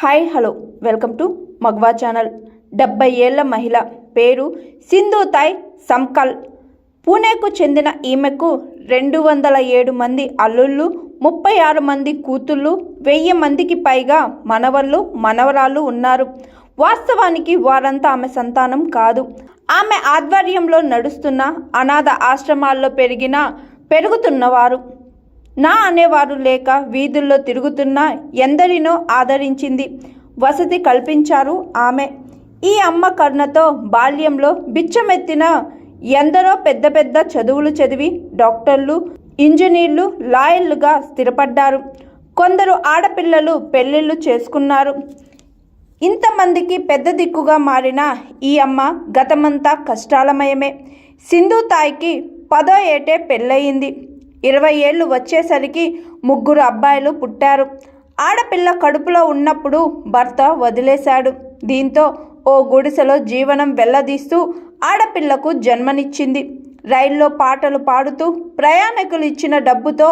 Hi hello. Welcome to Magva channel. డెబ్బై ఏళ్ళ మహిళ పేరు సింధుతాయ్ సంకల్. పూణేకు చెందిన ఈమెకు రెండు వందల ఏడు మంది అల్లుళ్ళు ముప్పై ఆరు మంది కూతుళ్ళు వెయ్యి మందికి పైగా మనవళ్ళు మనవరాళ్ళు ఉన్నారు. వాస్తవానికి వారంతా ఆమె సంతానం కాదు. ఆమె ఆధ్వర్యంలో నడుస్తున్న అనాథ ఆశ్రమాల్లో పెరిగిన పెరుగుతున్నవారు. నా అనేవారు లేక వీధుల్లో తిరుగుతున్న ఎందరినో ఆదరించింది. వసతి కల్పించారు ఆమె. ఈ అమ్మ కరుణతో బాల్యంలో బిచ్చమెత్తిన ఎందరో పెద్ద పెద్ద చదువులు చదివి డాక్టర్లు ఇంజనీర్లు లాయర్లుగా స్థిరపడ్డారు. కొందరు ఆడపిల్లలు పెళ్ళిళ్ళు చేసుకున్నారు. ఇంతమందికి పెద్ద దిక్కుగా మారిన ఈ అమ్మ గతమంతా కష్టాలమయమే. సింధు తాయికి పదో ఏటే పెళ్ళయింది. ఇరవై ఏళ్ళు వచ్చేసరికి ముగ్గురు అబ్బాయిలు పుట్టారు. ఆడపిల్ల కడుపులో ఉన్నప్పుడు భర్త వదిలేశాడు. దీంతో ఓ గుడిసెలో జీవనం వెల్లదీస్తూ ఆడపిల్లకు జన్మనిచ్చింది. రైల్లో పాటలు పాడుతూ ప్రయాణికులు ఇచ్చిన డబ్బుతో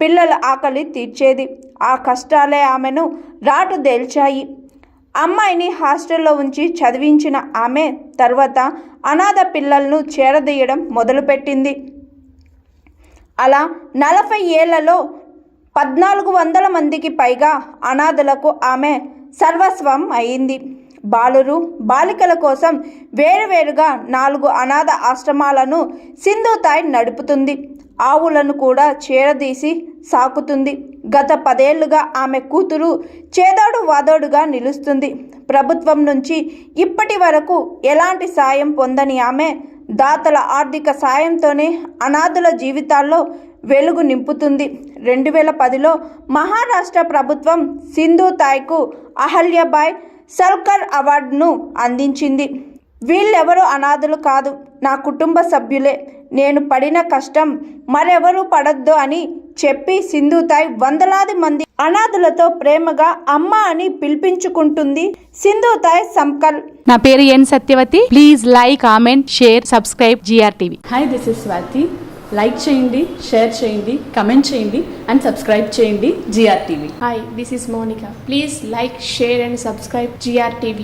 పిల్లల ఆకలి తీర్చేది. ఆ కష్టాలే ఆమెను రాటు దేల్చాయి అమ్మాయిని హాస్టల్లో ఉంచి చదివించిన ఆమె తర్వాత అనాథ పిల్లలను చేరదీయడం మొదలుపెట్టింది. అలా నలభై ఏళ్ళలో పద్నాలుగు వందల మందికి పైగా అనాథలకు ఆమె సర్వస్వం అయింది. బాలురు బాలికల కోసం వేరువేరుగా నాలుగు అనాథ ఆశ్రమాలను సింధుతాయ్ నడుపుతుంది. ఆవులను కూడా చేరదీసి సాకుతుంది. గత పదేళ్ళుగా ఆమె కూతురు చేదోడు వాదోడుగా నిలుస్తుంది. ప్రభుత్వం నుంచి ఇప్పటి వరకు ఎలాంటి సాయం పొందని ఆమె దాతల ఆర్థిక సాయంతోనే అనాథుల జీవితాల్లో వెలుగు నింపుతుంది. రెండు వేల పదిలో మహారాష్ట్ర ప్రభుత్వం సింధు తాయ్కు అహల్యబాయ్ సల్కర్ అవార్డును అందించింది. వీళ్ళెవరూ అనాథులు కాదు. నా కుటుంబ సభ్యులే. నేను పడిన కష్టం మరెవరూ పడద్దు అని చెప్పి సింధుతాయ్ వందలాది మంది అనాథులతో ప్రేమగా అమ్మ అని పిలిపించుకుంటుంది సింధుతాయ్ సంకల్. నా పేరు N Satyavathi. Please like comment share subscribe GR TV hi this is Swathi like చేయండి షేర్ చేయండి కమెంట్ చేయండి అండ్ సబ్స్క్రైబ్ చేయండి GR TV Hi, this is Monica. Please like, share, and subscribe GRTV.